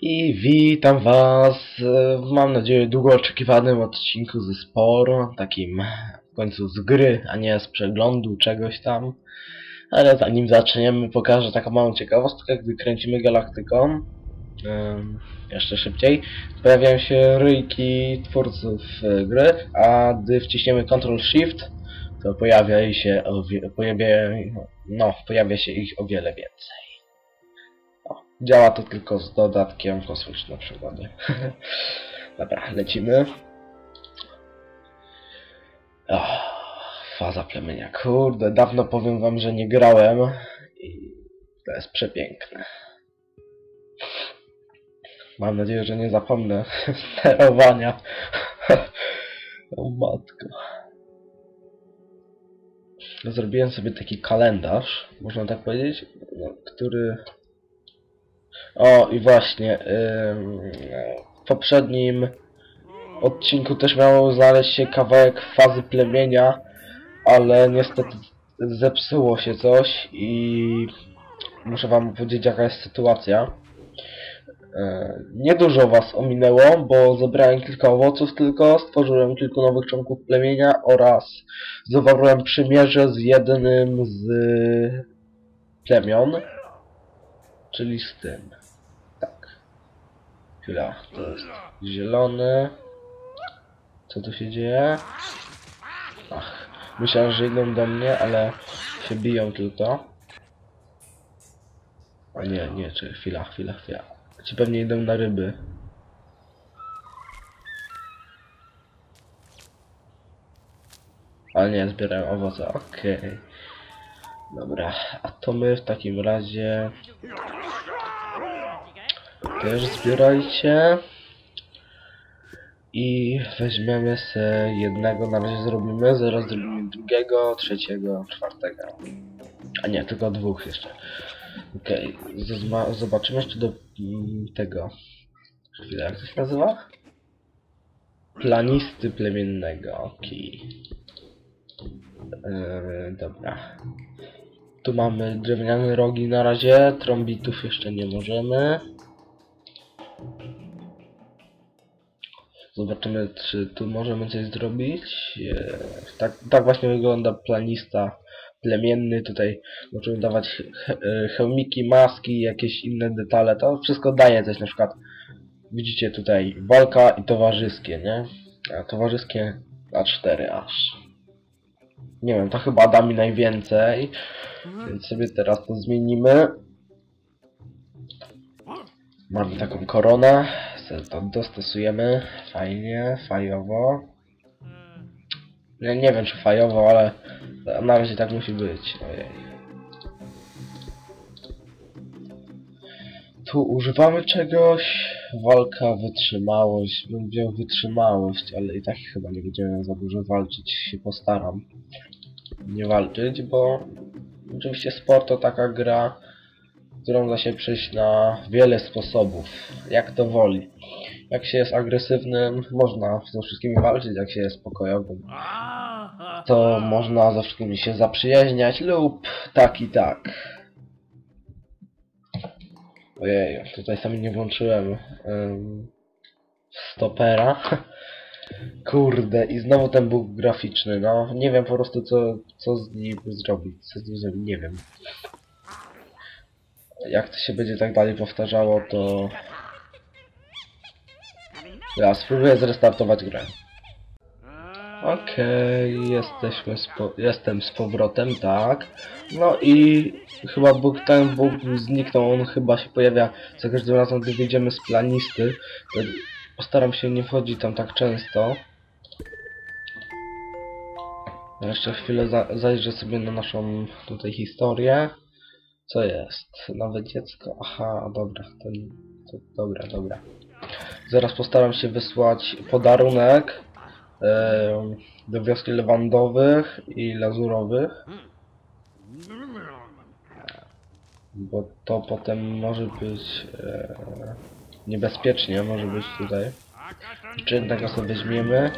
i witam was mam nadzieję, długo oczekiwanym odcinku ze Sporo, takim w końcu z gry, a nie z przeglądu czegoś tam. Ale zanim zaczniemy, pokażę taką małą ciekawostkę, gdy kręcimy galaktyką, em, jeszcze szybciej, pojawiają się ryjki twórców e, gry, a gdy wciśniemy Ctrl Shift, to pojawia się, pojawia, no, pojawia się ich o wiele więcej. Działa to tylko z dodatkiem kosmiczne przygody. Dobra, lecimy. Oh, faza plemienia. Kurde, dawno powiem wam, że nie grałem i to jest przepiękne. Mam nadzieję, że nie zapomnę sterowania. o matko. Zrobiłem sobie taki kalendarz, można tak powiedzieć, który o, i właśnie, w poprzednim odcinku też miało znaleźć się kawałek fazy plemienia, ale niestety zepsuło się coś i muszę wam powiedzieć jaka jest sytuacja. E, Niedużo was ominęło, bo zebrałem kilka owoców tylko, stworzyłem kilku nowych członków plemienia oraz zawarłem przymierze z jednym z plemion, czyli z tym. Chwila, to jest zielony. Co tu się dzieje? Ach, myślałem, że idą do mnie, ale się biją tylko. A nie, nie, czy chwila, chwila, chwila. Ci pewnie idą na ryby. Ale nie, zbierają owoce, okej. Dobra, a to my w takim razie też zbierajcie. I weźmiemy se jednego, na razie zrobimy, zaraz zrobimy drugiego, trzeciego, czwartego. A nie, tylko dwóch jeszcze. Okej, zazma- zobaczymy jeszcze do tego. Chwilę, jak to się nazywa? Planisty plemiennego, okej. Yy, dobra. Tu mamy drewniane rogi na razie, trąbitów jeszcze nie możemy. Zobaczymy, czy tu możemy coś zrobić. E, Tak, tak właśnie wygląda planista plemienny. Tutaj możemy dawać e, hełmiki, maski, jakieś inne detale. To wszystko daje coś. Na przykład widzicie tutaj walka i towarzyskie, nie? A towarzyskie a 4 aż. Nie wiem, to chyba da mi najwięcej. Więc sobie teraz to zmienimy. Mamy taką koronę. To dostosujemy. Fajnie, fajowo. Ja nie wiem czy fajowo, ale na razie tak musi być. Ojej. Tu używamy czegoś. Walka, wytrzymałość. Bym wziął wytrzymałość, ale i tak chyba nie będziemy za dużo walczyć. Się postaram nie walczyć, bo oczywiście sport to taka gra, którą da się przejść na wiele sposobów, jak to woli. Jak się jest agresywnym, można ze wszystkimi walczyć, jak się jest spokojowym, to można ze wszystkimi się zaprzyjaźniać lub tak i tak. Ojej, tutaj sami nie włączyłem ym, stopera. Kurde, i znowu ten bóg graficzny, no. Nie wiem po prostu co, co z nim zrobić, co z nim zrobić, nie wiem. Jak to się będzie tak dalej powtarzało, to... Ja spróbuję zrestartować grę. Okej, jesteśmy z po jestem z powrotem, tak. No i chyba Bóg, ten Bóg zniknął, on chyba się pojawia za każdym razem, gdy wyjdziemy z planisty. Postaram się nie wchodzić tam tak często. Jeszcze chwilę za zajrzę sobie na naszą tutaj historię. Co jest? Nowe dziecko. Aha, dobra. To, to, dobra, dobra. Zaraz postaram się wysłać podarunek. Em, do wioski lewandowych i lazurowych. Bo to potem może być e, niebezpiecznie, może być tutaj. Czy jednego sobie weźmiemy.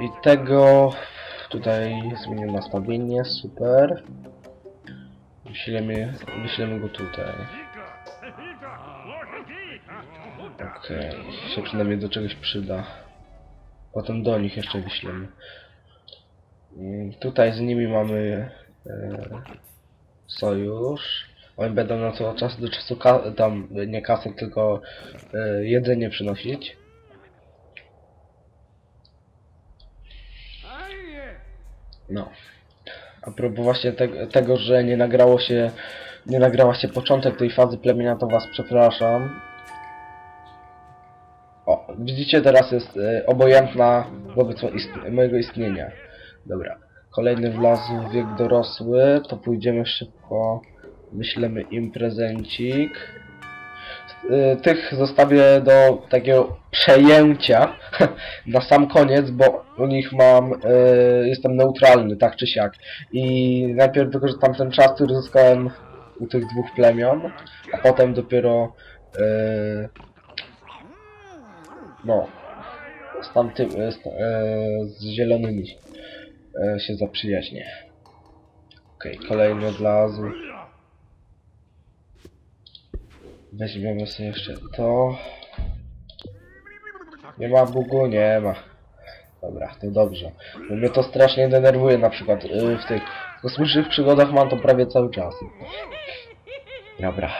I tego tutaj zmienię nastawienie, super. Wyślemy, wyślemy go tutaj. Okej, się przynajmniej do czegoś przyda. Potem do nich jeszcze wyślemy. Mm, Tutaj z nimi mamy e, sojusz. Oni będą na to od czasu do czasu tam nie kasę, tylko e, jedzenie przynosić. No. A propos właśnie te tego, że nie nagrało się, nie nagrała się początek tej fazy plemienia, to was przepraszam. O, widzicie, teraz jest e, obojętna wobec ist mojego istnienia. Dobra. Kolejny wlazł wiek dorosły, to pójdziemy szybko. Wyślemy im prezencik. E, Tych zostawię do takiego przejęcia na sam koniec, bo u nich mam, e, jestem neutralny, tak czy siak. I najpierw wykorzystam ten czas, który zyskałem u tych dwóch plemion, a potem dopiero e, no z tamtym, z, z zielonymi się zaprzyjaźnię. Okej, kolejny odlazł. Weźmiemy sobie jeszcze to. Nie ma bugu? Nie ma. Dobra, to dobrze. Bo mnie to strasznie denerwuje na przykład yy, w tych kosmicznych przygodach mam to prawie cały czas. Dobra,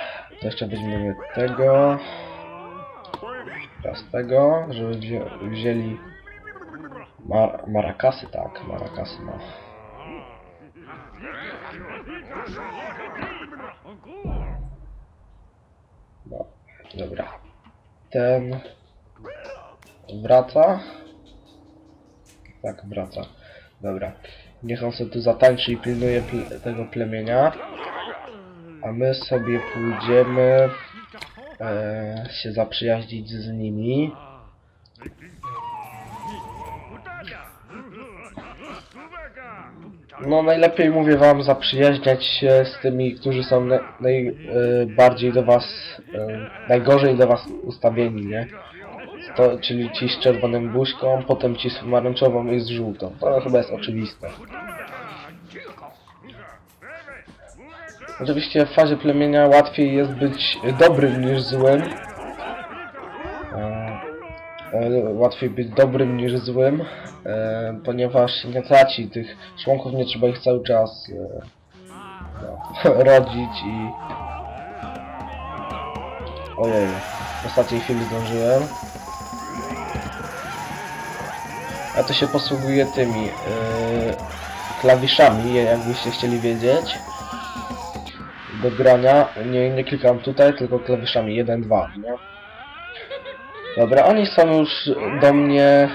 to jeszcze weźmiemy tego. Teraz tego, żeby wzię wzięli Mar marakasy, tak, marakasy ma. No, dobra. Ten wraca. Tak, wraca. Dobra. Niech on sobie tu zatańczy i pilnuje ple tego plemienia. A my sobie pójdziemy e, się zaprzyjaźnić z nimi. No najlepiej mówię wam zaprzyjaźniać się z tymi, którzy są na- najbardziej do was, e, najgorzej do was ustawieni, nie? To, czyli ci z czerwonym buźką, potem ci z pomarańczową i z żółtą. To chyba jest oczywiste. Oczywiście w fazie plemienia łatwiej jest być dobrym niż złym. E, łatwiej być dobrym niż złym, e, ponieważ nie traci tych członków, nie trzeba ich cały czas e, no, rodzić i... Ojej, w ostatniej chwili zdążyłem. Ja to się posługuję tymi klawiszami, jakbyście chcieli wiedzieć do grania. Nie, nie klikam tutaj, tylko klawiszami 1, 2, nie? Dobra, oni są już do mnie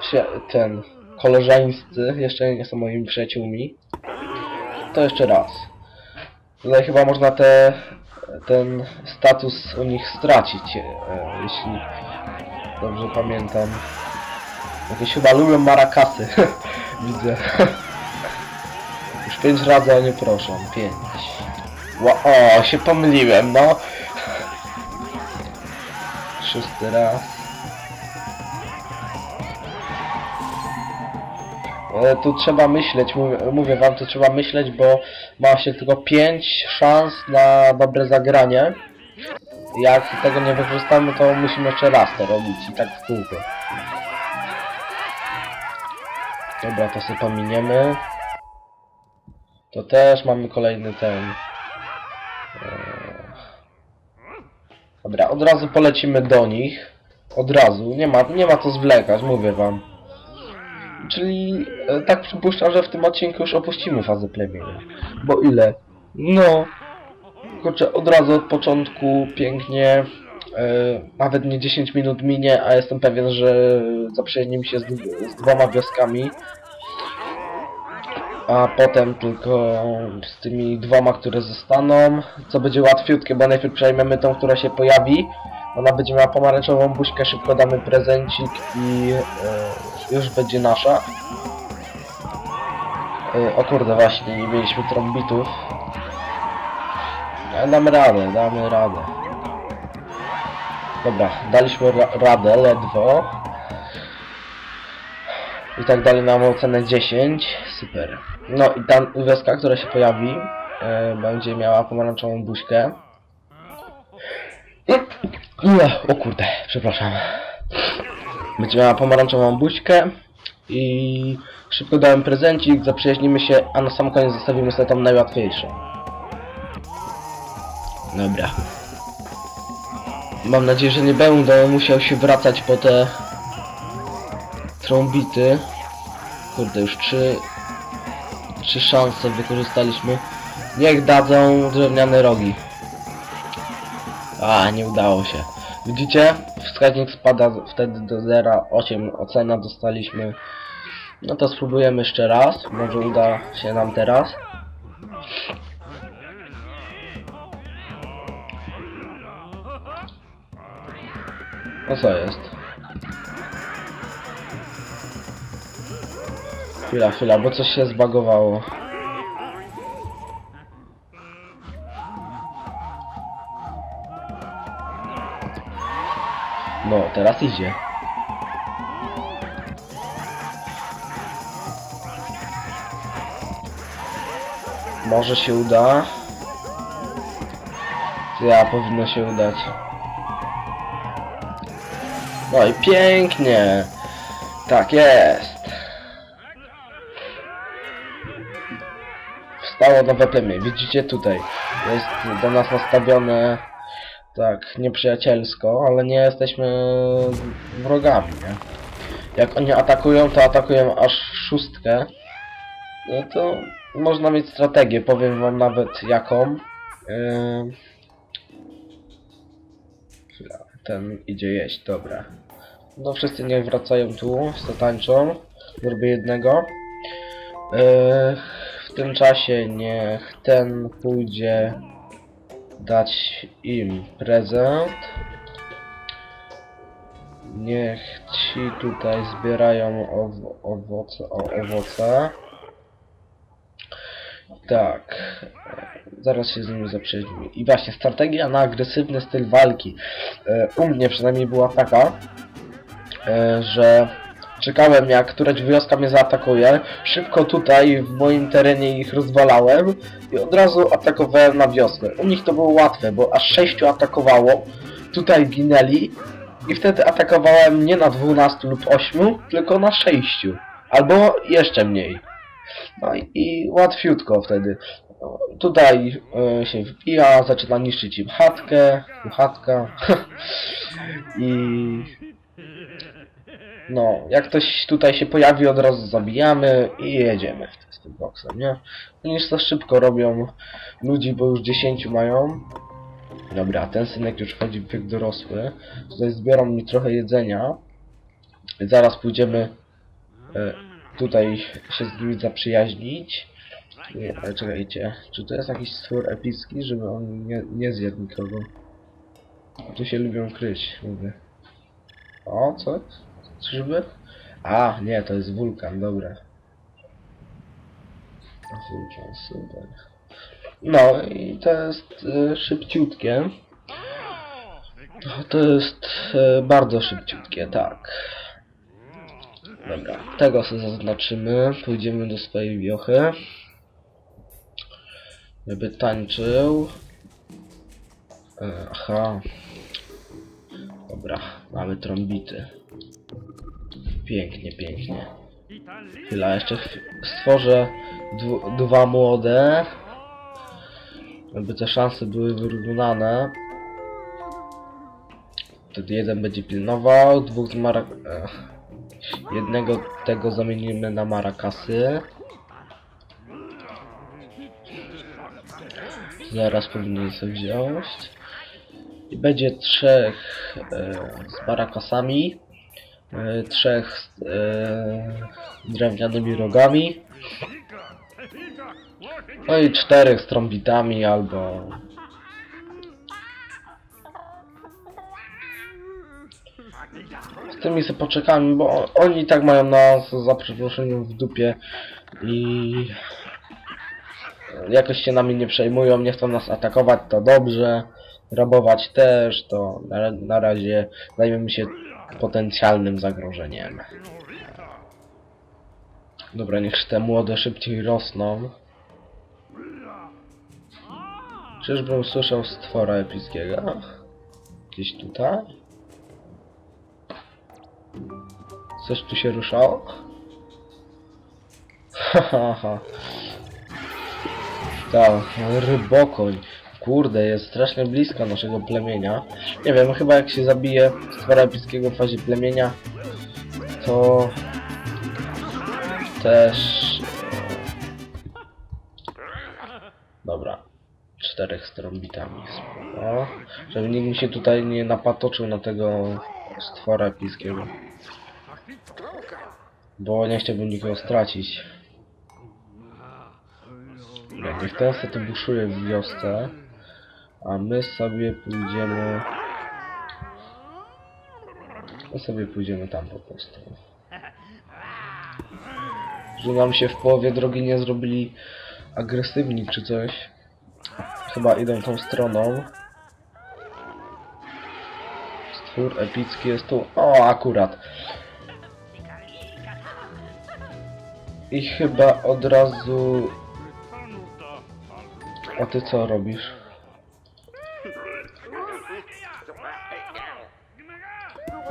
przy, ten koleżeńscy, jeszcze nie są moimi przyjaciółmi. To jeszcze raz. Tutaj chyba można te, ten status u nich stracić, e, jeśli dobrze pamiętam. Jakieś chyba lubią marakasy, widzę. Już pięć razy o nie proszą, pięć. Ła- O, się pomyliłem, no. Szósty raz. E, tu trzeba myśleć, mówię, wam, tu trzeba myśleć, bo ma się tylko 5 szans na dobre zagranie. Jak tego nie wykorzystamy, to musimy jeszcze raz to robić i tak w kółko. Dobra, to sobie pominiemy. To też mamy kolejny ten. Eee. Dobra, od razu polecimy do nich. Od razu, nie ma, nie ma co zwlekać, mówię wam. Czyli e, tak przypuszczam, że w tym odcinku już opuścimy fazę plemienia. Bo ile? No, kurczę, od razu od początku pięknie, e, nawet nie 10 minut minie, a jestem pewien, że zaprzyjaźnimy się z, z dwoma wioskami. A potem tylko z tymi dwoma, które zostaną, co będzie łatwiutkie, bo najpierw przejmiemy tą, która się pojawi. Ona będzie miała pomarańczową buźkę, szybko damy prezencik i e, już będzie nasza. E, o kurde, właśnie, nie mieliśmy trąbitów. Ale damy radę, damy radę. Dobra, daliśmy ra radę, ledwo. I tak dalej nam ocenę 10. Super. No i ta wioska, która się pojawi, e, będzie miała pomarańczową buźkę. Ech, O kurde, przepraszam. Będzie miała pomarańczową buźkę i szybko dałem prezencik, zaprzyjaźnimy się, a na sam koniec zostawimy sobie tą najłatwiejszą. Dobra. Mam nadzieję, że nie będę musiał się wracać po te trąbity. Kurde, już trzy, trzy szanse wykorzystaliśmy. Niech dadzą drewniane rogi. A, nie udało się. Widzicie? Wskaźnik spada wtedy do 0,8 ocena dostaliśmy. No to spróbujemy jeszcze raz. Może uda się nam teraz. No co jest? Chwila, chwila, bo coś się zbagowało. No, teraz idzie. Może się uda. Ja powinno się udać. No i pięknie. Tak jest. Wstało nowe plemię. Widzicie tutaj. Jest do nas nastawione tak nieprzyjacielsko, ale nie jesteśmy wrogami, nie? Jak oni atakują, to atakują aż szóstkę. No to można mieć strategię, powiem wam nawet jaką. Yy... Ten idzie jeść, dobra. No wszyscy niech wracają tu, zatańczą. Zrobię jednego. Yy, tym czasie niech ten pójdzie dać im prezent. Niech ci tutaj zbierają owo owoce, o, owoce. Tak. Zaraz się z nimi zaprzyjaźnimy. I właśnie, strategia na agresywny styl walki. E, u mnie przynajmniej była taka, e, że czekałem jak któraś wioska mnie zaatakuje. Szybko tutaj w moim terenie ich rozwalałem i od razu atakowałem na wioskę. U nich to było łatwe, bo aż sześciu atakowało. Tutaj ginęli i wtedy atakowałem nie na 12 lub 8, tylko na 6. Albo jeszcze mniej. No i, i łatwiutko wtedy. Tutaj e, się wbija, zaczyna niszczyć im chatkę, tu chatka. I no, jak ktoś tutaj się pojawi, od razu zabijamy i jedziemy w- z tym boksem, nie? Oni za szybko robią ludzi, bo już 10 mają. Dobra, ten synek już wchodzi w wiek dorosły. Tutaj zbieram mi trochę jedzenia. Zaraz pójdziemy e, tutaj się z nimi zaprzyjaźnić. Nie, ale czekajcie, czy to jest jakiś stwór epicki, żeby on nie, nie zjadł nikogo? Tu się lubią kryć, mówię. O, co? Czyżby? A, nie, to jest wulkan, dobra. No i to jest e, szybciutkie. To jest e, bardzo szybciutkie, tak. Dobra, tego sobie zaznaczymy. Pójdziemy do swojej wiochy. Żeby tańczył. E, Aha. Dobra, mamy trąbity. Pięknie, pięknie. Chwila, jeszcze stworzę dwa młode. Aby te szanse były wyrównane. Wtedy jeden będzie pilnował, dwóch z mara... e, Jednego tego zamienimy na marakasy. Zaraz powinien sobie wziąć. I będzie trzech e, z marakasami. E, trzech e, drewnianymi rogami. No i czterech z trombitami albo... Z tymi sobie poczekamy, bo oni tak mają nas za przeproszeniem w dupie i jakoś się nami nie przejmują, nie chcą nas atakować, to dobrze, rabować też, to na, na razie zajmiemy się potencjalnym zagrożeniem. Dobra, niech te młode szybciej rosną. Czyżbym słyszał stwora epickiego? Gdzieś tutaj? Coś tu się ruszało? Haha. Tak, rybokoń. Kurde, jest strasznie blisko naszego plemienia. Nie wiem, chyba jak się zabije stwora epickiego w fazie plemienia, to też... e, Dobra. Czterech z trąbitami. Spoko. Żeby nikt mi się tutaj nie napatoczył na tego stwora epickiego. Bo nie chciałbym nikogo stracić. Niech ten sobie tu buszuje w wiosce. A my sobie pójdziemy... My sobie pójdziemy tam po prostu. Że nam się w połowie drogi nie zrobili agresywni czy coś. Chyba idą tą stroną. Stwór epicki jest tu. O, akurat. I chyba od razu... A ty co robisz?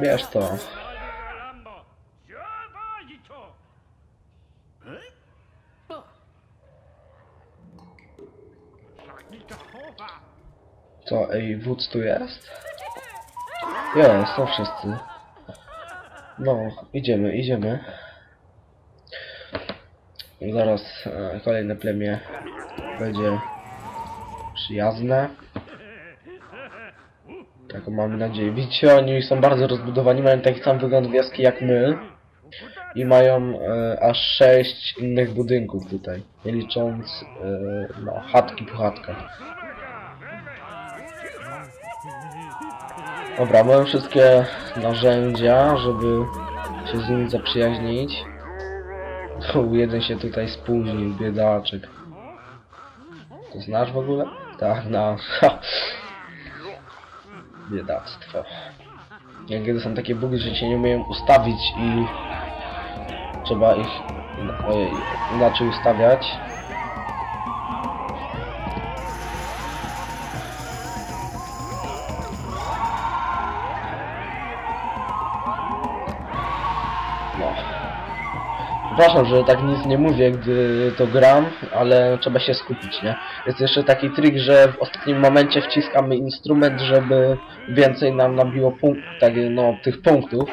Bierz to. Co, ej, wódz tu jest? Jest, są wszyscy. No, idziemy, idziemy. Zaraz e, kolejne plemię będzie przyjazne. Taką mamy nadzieję. Widzicie, oni są bardzo rozbudowani, mają taki sam wygląd wioski jak my. I mają e, aż sześć innych budynków tutaj, nie licząc e, no, chatki po chatkach. Dobra, mamy wszystkie narzędzia, żeby się z nimi zaprzyjaźnić. O, jeden się tutaj spóźnił, biedaczek. To znasz w ogóle? Tak, no. Biedactwo. Niekiedy są takie bugi, że się nie umieją ustawić i trzeba ich ojej, inaczej ustawiać. Przepraszam, że tak nic nie mówię, gdy to gram, ale trzeba się skupić, nie? Jest jeszcze taki trik, że w ostatnim momencie wciskamy instrument, żeby więcej nam nabiło punkt, tak, no, tych punktów.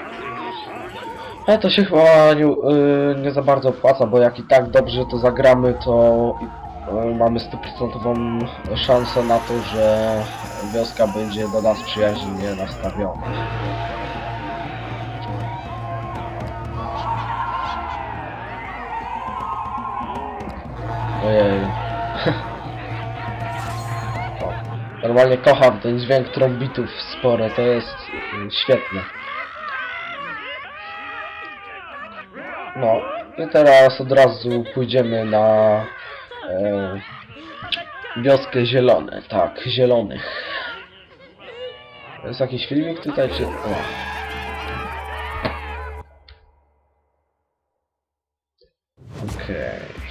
Ale to się chyba nie, yy, nie za bardzo opłaca, bo jak i tak dobrze to zagramy, to yy, mamy stuprocentową szansę na to, że wioska będzie do nas przyjaźnie nastawiona. Ojej. Normalnie kocham ten dźwięk trombitów spore, to jest y, świetne. No, i teraz od razu pójdziemy na e, wioskę zielone, tak, zielonych. Jest jakiś filmik tutaj, czy... O. Okej,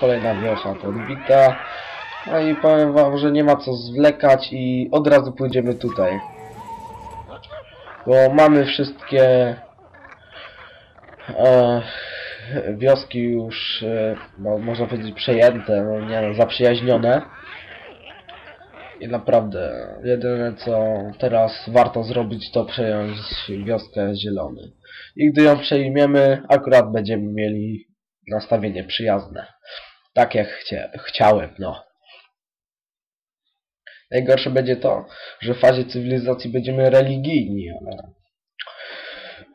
kolejna wiocha podbita. No i powiem wam, że nie ma co zwlekać i od razu pójdziemy tutaj. Bo mamy wszystkie e, wioski już, e, no, można powiedzieć przejęte, no nie no, zaprzyjaźnione. I naprawdę, jedyne co teraz warto zrobić to przejąć wioskę zielony. I gdy ją przejmiemy, akurat będziemy mieli nastawienie przyjazne. Tak jak chcia chciałem, no. Najgorsze będzie to, że w fazie cywilizacji będziemy religijni, ale...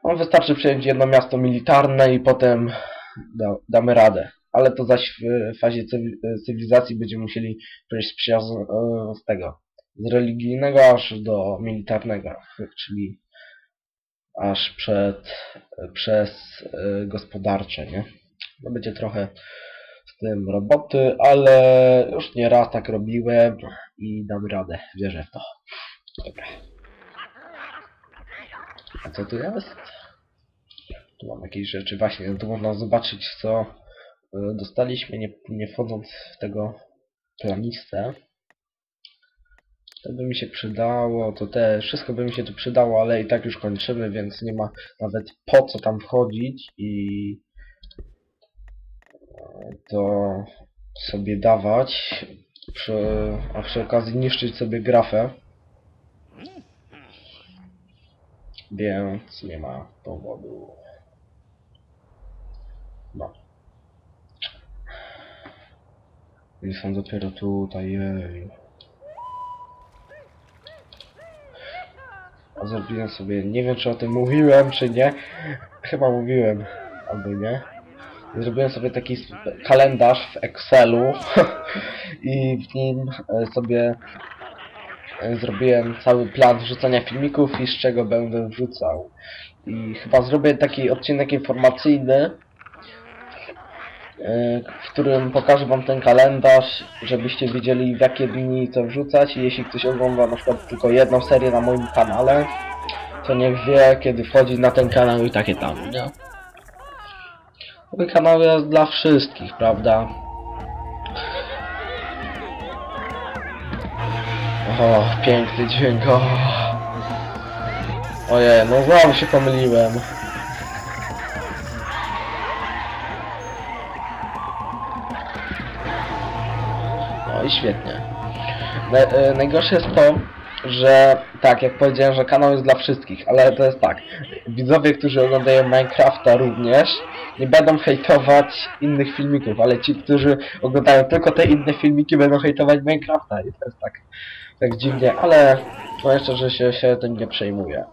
No, wystarczy przejąć jedno miasto militarne i potem da damy radę. ale to zaś w fazie cywi- cywilizacji będziemy musieli przejść z przyjazdu e, z tego, z religijnego aż do militarnego, czyli aż przed, przez e, gospodarcze, nie? No będzie trochę z tym roboty, ale już nie raz tak robiłem i dam radę, wierzę w to. Dobra. A co tu jest? Tu mam jakieś rzeczy, właśnie, tu można zobaczyć co y, dostaliśmy, nie, nie wchodząc w tego planistę. To by mi się przydało, to też, wszystko by mi się tu przydało, ale i tak już kończymy, więc nie ma nawet po co tam wchodzić i to sobie dawać, przy, a przy okazji niszczyć sobie grafę. Więc nie ma powodu. No. I są dopiero tutaj. Jej. A zrobiłem sobie, nie wiem czy o tym mówiłem, czy nie. Chyba mówiłem, albo nie. Zrobiłem sobie taki kalendarz w Excelu i w nim e, sobie e, zrobiłem cały plan wrzucania filmików i z czego będę wrzucał. I chyba zrobię taki odcinek informacyjny, e, w którym pokażę wam ten kalendarz, żebyście wiedzieli w jakie dni to wrzucać i jeśli ktoś ogląda na przykład tylko jedną serię na moim kanale, to niech wie kiedy wchodzi na ten kanał i takie tam, nie? Mój kanał jest dla wszystkich, prawda? O, piękny dźwięk, o. Ojej, no znowu się pomyliłem. No i świetnie. Na, e, najgorsze jest to, że tak, jak powiedziałem, że kanał jest dla wszystkich, ale to jest tak. Widzowie, którzy oglądają Minecrafta również, nie będą hejtować innych filmików, ale ci, którzy oglądają tylko te inne filmiki, będą hejtować Minecrafta i to jest tak, tak dziwnie, ale no jeszcze, że się, się tym nie przejmuję.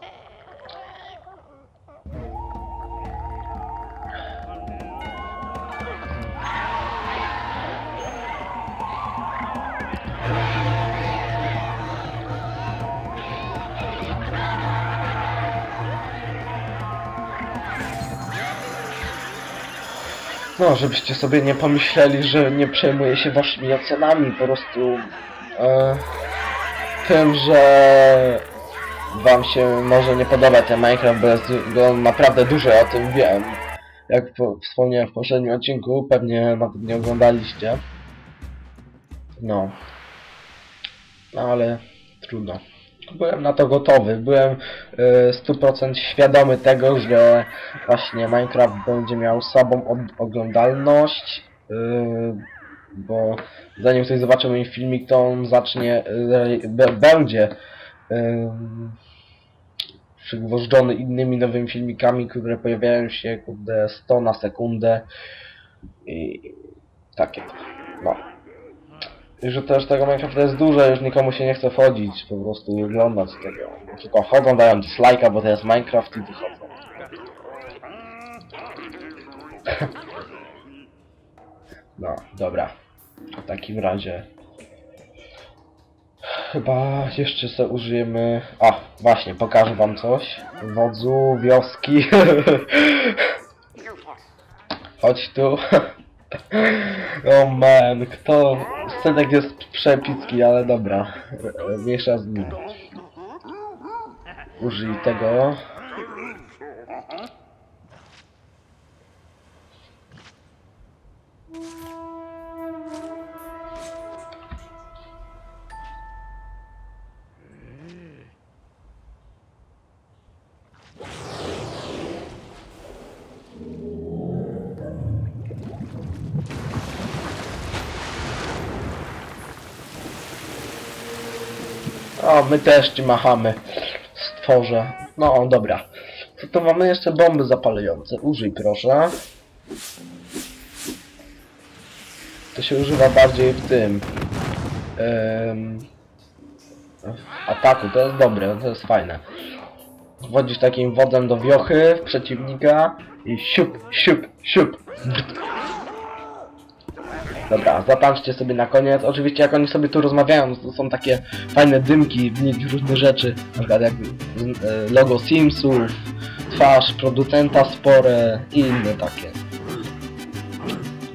No, żebyście sobie nie pomyśleli, że nie przejmuję się waszymi ocenami, po prostu e, tym, że wam się może nie podoba ten Minecraft, bo jest go naprawdę duży, o tym wiem. Jak po, wspomniałem w poprzednim odcinku, pewnie nawet nie oglądaliście. No. No ale trudno. Byłem na to gotowy, byłem e, 100% świadomy tego, że właśnie Minecraft będzie miał słabą oglądalność, e, bo zanim ktoś zobaczy mój filmik, to on zacznie, b- będzie przygwożdżony innymi nowymi filmikami, które pojawiają się kurde 100 na sekundę. I takie to, no. Że też tego Minecrafta jest dużo, już nikomu się nie chce wchodzić po prostu i oglądać tego. Tylko chodzą, dają dislike'a, bo to jest Minecraft i wychodzą. No, dobra. W takim razie... Chyba jeszcze sobie użyjemy... A, właśnie, pokażę wam coś. Wodzu, wioski. Chodź tu. O man, kto... Scenek jest przepicki, ale dobra. Mniejsza z nim. Użyj tego. My też ci machamy. Stworze. No, dobra. To, to mamy jeszcze bomby zapalające. Użyj proszę. To się używa bardziej w tym. w ataku, to jest dobre, to jest fajne. Wchodzisz takim wodem do wiochy w przeciwnika i siup, siup, siup. Dobra, zatańczcie sobie na koniec. Oczywiście jak oni sobie tu rozmawiają, to są takie fajne dymki, w nich różne rzeczy. Na przykład jak e, logo Simsów, twarz producenta spore i inne takie.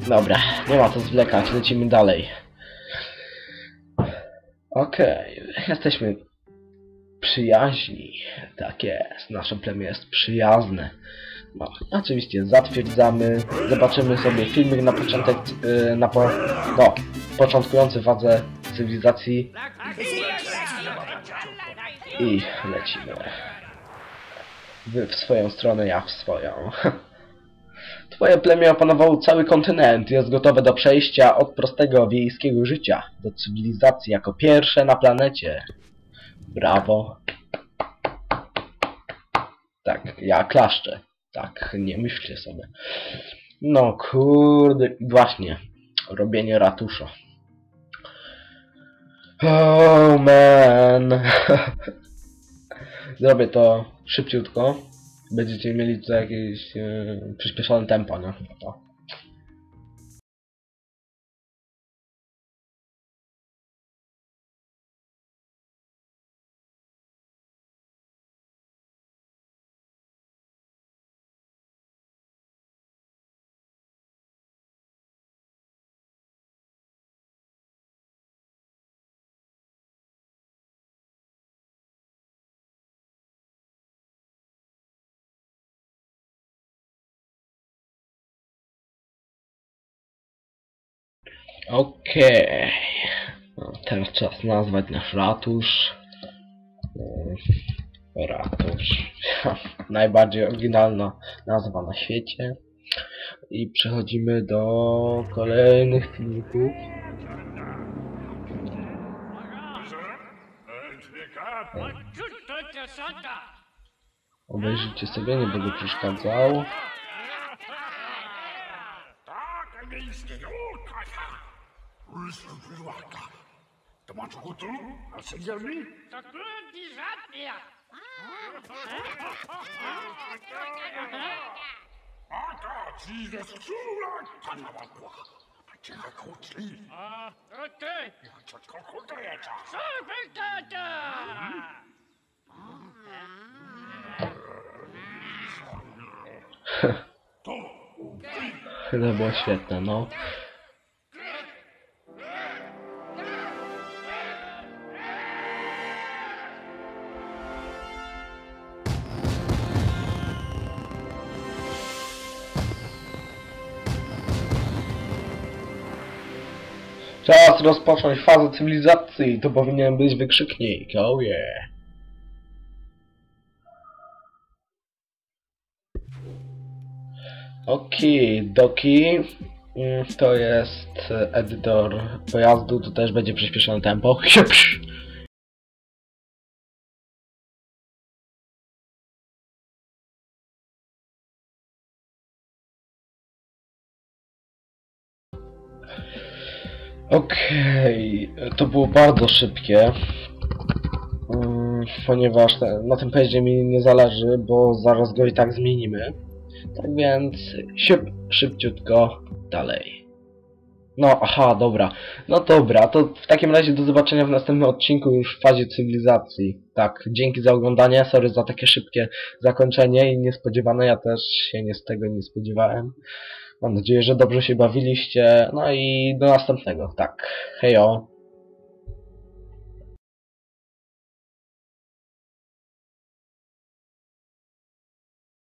Dobra, nie ma co zwlekać, lecimy dalej. Okej, jesteśmy przyjaźni. Tak jest, nasze plemię jest przyjazne. No, oczywiście zatwierdzamy, zobaczymy sobie filmik na początek, yy, na po, no, początkujący wadze cywilizacji i lecimy. Wy w swoją stronę, ja w swoją. Twoje plemię opanowało cały kontynent, jest gotowe do przejścia od prostego wiejskiego życia do cywilizacji jako pierwsze na planecie. Brawo. Tak, ja klaszczę. Tak, nie myślcie sobie. No kurde, właśnie. Robienie ratusza. Oh man. Zrobię to szybciutko. Będziecie mieli tu jakieś e, przyspieszone tempo, nie? O. Okej. No, teraz czas nazwać nasz ratusz. Yy, Ratusz. Najbardziej oryginalna nazwa na świecie. I przechodzimy do kolejnych filmików. Obejrzyjcie sobie, nie będę przeszkadzał. Listen to you, Arka. The one who got you, I'll send you me. The good is up here. Arka, Jesus, you are Tanabakwa. I can't go to you. Ah, okay. You can't go to the other. So, Vilkata! Là, moi, je suis atteint, non? Czas rozpocząć fazę cywilizacji. To powinien być wykrzyknik. Oh yeah. Okej, doki. Mm, To jest e, edytor pojazdu, to też będzie przyspieszone tempo. Siepsz. Okej, to było bardzo szybkie. Mm, Ponieważ na tym pojeździe mi nie zależy, bo zaraz go i tak zmienimy. Tak więc siup, szybciutko dalej. No, aha, dobra. No dobra, to w takim razie do zobaczenia w następnym odcinku już w fazie cywilizacji. Tak, dzięki za oglądanie, sorry za takie szybkie zakończenie i niespodziewane, ja też się nie z tego nie spodziewałem. Mam nadzieję, że dobrze się bawiliście, no i do następnego, tak. Hejo.